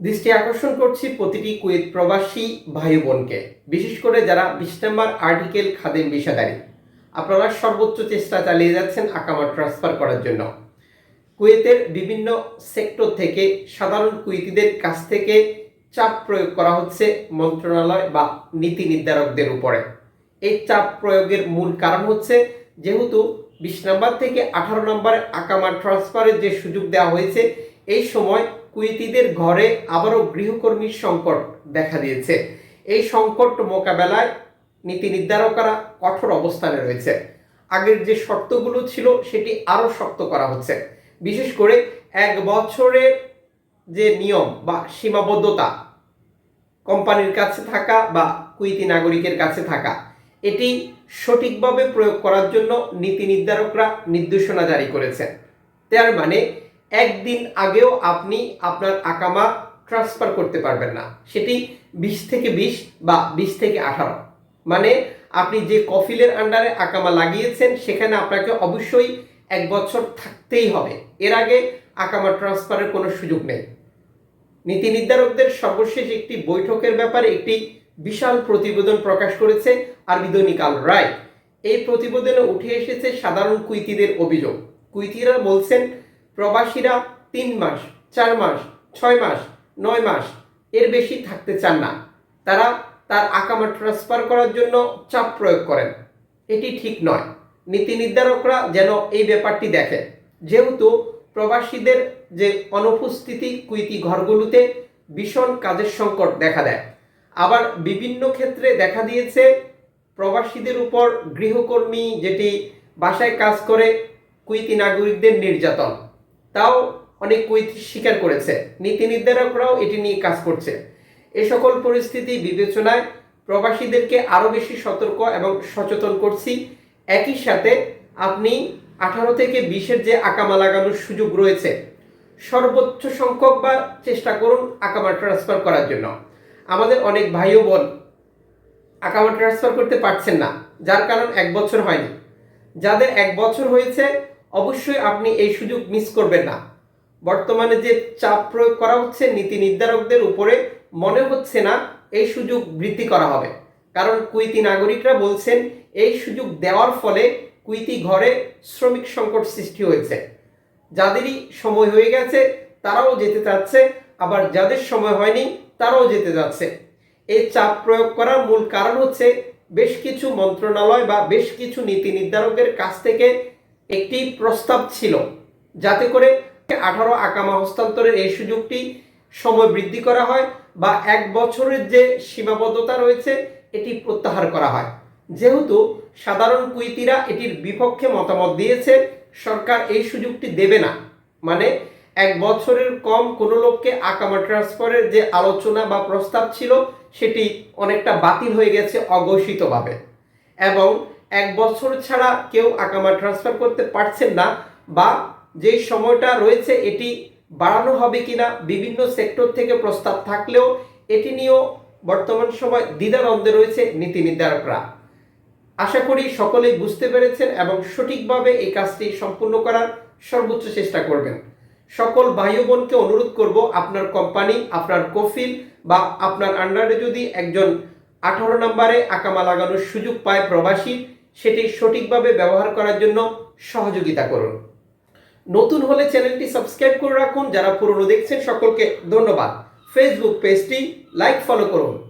দৃষ্টি আকর্ষণ করছি প্রতিটি কুয়েত প্রবাসী ভাই বোনকে, বিশেষ করে যারা বিশ নম্বর আর্টিকেল খাদেম বিষাদারী আপনারা সর্বোচ্চ চেষ্টা চালিয়ে যাচ্ছেন আকামা ট্রান্সফার করার জন্য। কুয়েতের বিভিন্ন সেক্টর থেকে সাধারণ কুয়েতিদের কাছ থেকে চাপ প্রয়োগ করা হচ্ছে মন্ত্রণালয় বা নীতি নির্ধারকদের উপরে। এই চাপ প্রয়োগের মূল কারণ হচ্ছে যেহেতু বিশ নম্বর থেকে আঠারো নম্বরে আকামা ট্রান্সফারের যে সুযোগ দেওয়া হয়েছে, এই সময় কুয়েতিদের ঘরে আবারও গৃহকর্মীর সংকট দেখা দিয়েছে। এই সংকট মোকাবেলায় নীতি নির্ধারকরা কঠোর অবস্থানে রয়েছে। আগের যে শর্তগুলো ছিল, সেটি আরও শক্ত করা হচ্ছে। বিশেষ করে এক বছরের যে নিয়ম বা সীমাবদ্ধতা কোম্পানির কাছে থাকা বা কুইতি নাগরিকের কাছে থাকা, এটি সঠিকভাবে প্রয়োগ করার জন্য নীতি নির্ধারকরা নির্দেশনা জারি করেছে। তার মানে একদিন আগেও আপনি আপনার আকামা ট্রান্সফার করতে পারবেন না। সেটি বিশ থেকে বিশ বা বিশ থেকে আঠারো। মানে আপনি যে কফিলের আন্ডারে আকামা লাগিয়েছেন, সেখানে আপনাকে অবশ্যই এক বছর থাকতেই হবে। এর আগে আকামা ট্রান্সফারের কোনো সুযোগ নেই। নীতি নির্ধারকদের সর্বশেষ একটি বৈঠকের ব্যাপারে একটি বিশাল প্রতিবেদন প্রকাশ করেছে আরবি দৈনিক আল রায়। এই প্রতিবেদনে উঠে এসেছে সাধারণ কুইতিদের অভিযোগ। কুইতিরা বলছেন প্রবাসীরা তিন মাস, চার মাস, ছয় মাস, নয় মাস এর বেশি থাকতে চান না। তারা তার আকামা ট্রান্সফার করার জন্য চাপ প্রয়োগ করেন। এটি ঠিক নয়। নীতি নির্ধারকরা যেন এই ব্যাপারটি দেখে যেহেতু প্রবাসীদের যে অনুপস্থিতি কুইতি ঘরগুলোতে ভীষণ কাজের সংকট দেখা দেয়। আবার বিভিন্ন ক্ষেত্রে দেখা দিয়েছে প্রবাসীদের উপর গৃহকর্মী যেটি বাসায় কাজ করে কুইতি নাগরিকদের নির্যাতন। তাও অনেক কুইতি স্বীকার করেছে। নীতি নির্ধারকরাও এটি নিয়ে কাজ করছে। এ সকল পরিস্থিতি বিবেচনায় প্রবাসীদেরকে আরও বেশি সতর্ক এবং সচেতন করছি। একই সাথে আপনি আঠারো থেকে বিশের যে আকামা লাগানোর সুযোগ রয়েছে, সর্বোচ্চ সংখ্যক বা চেষ্টা করুন আকামা ট্রান্সফার করার জন্য। আমাদের অনেক ভাই ও বোন আকামা ট্রান্সফার করতে পারছেন না, যার কারণ এক বছর হয়নি। যাদের এক বছর হয়েছে অবশ্যই আপনি এই সুযোগ মিস করবেন না। বর্তমানে যে চাপ প্রয়োগ করা হচ্ছে নীতি নির্ধারকদের উপরে, মনে হচ্ছে না এই সুযোগ বৃদ্ধি করা হবে। কারণ কুইতি নাগরিকরা বলছেন, এই সুযোগ দেওয়ার ফলে কুইতি ঘরে শ্রমিক সংকট সৃষ্টি হয়েছে। যাদেরই সময় হয়ে গেছে, তারাও যেতে চাচ্ছে, আবার যাদের সময় হয়নি, তারাও যেতে যাচ্ছে। এই চাপ প্রয়োগ করার মূল কারণ হচ্ছে, বেশ কিছু মন্ত্রণালয় বা বেশ কিছু নীতি নির্ধারকের কাছ থেকে একটি প্রস্তাব ছিল, যাতে করে আঠারো আকামা হস্তান্তরের এই সুযোগটি সময় বৃদ্ধি করা হয় বা এক বছরের যে সীমাবদ্ধতা রয়েছে, এটি প্রত্যাহার করা হয়। যেহেতু সাধারণ কুইতিরা এটির বিপক্ষে মতামত দিয়েছে, সরকার এই সুযোগটি দেবে না। মানে এক বছরের কম কোনো লোককে আকামা ট্রান্সফারের যে আলোচনা বা প্রস্তাব ছিল, সেটি অনেকটা বাতিল হয়ে গেছে অঘোষিতভাবে। এবং এক বছর ছাড়া কেউ আকামা ট্রান্সফার করতে পারছেন না বা যে সময়টা রয়েছে এটি বাড়ানো হবে কিনা বিভিন্ন সেক্টর থেকে প্রস্তাব থাকলেও এটি নিয়েও বর্তমান সময় দ্বিধাদ্বন্দ্বে রয়েছে নীতি নির্ধারকরা। আশা করি সকলেই বুঝতে পেরেছেন এবং সঠিকভাবে এই কাজটি সম্পূর্ণ করার সর্বোচ্চ চেষ্টা করবেন। সকল ভাই বোনকে অনুরোধ করব, আপনার কোম্পানি আপনার কফিল বা আপনার আন্ডারে যদি একজন আঠারো নম্বরে আকামা লাগানোর সুযোগ পায় প্রবাসী সেটি সঠিকভাবে ব্যবহার করার জন্য সহযোগিতা করুন। নতুন হলে চ্যানেলটি সাবস্ক্রাইব করে রাখুন। যারা পুরনো দেখছেন, সকলকে ধন্যবাদ। ফেসবুক পেজটি লাইক ফলো করুন।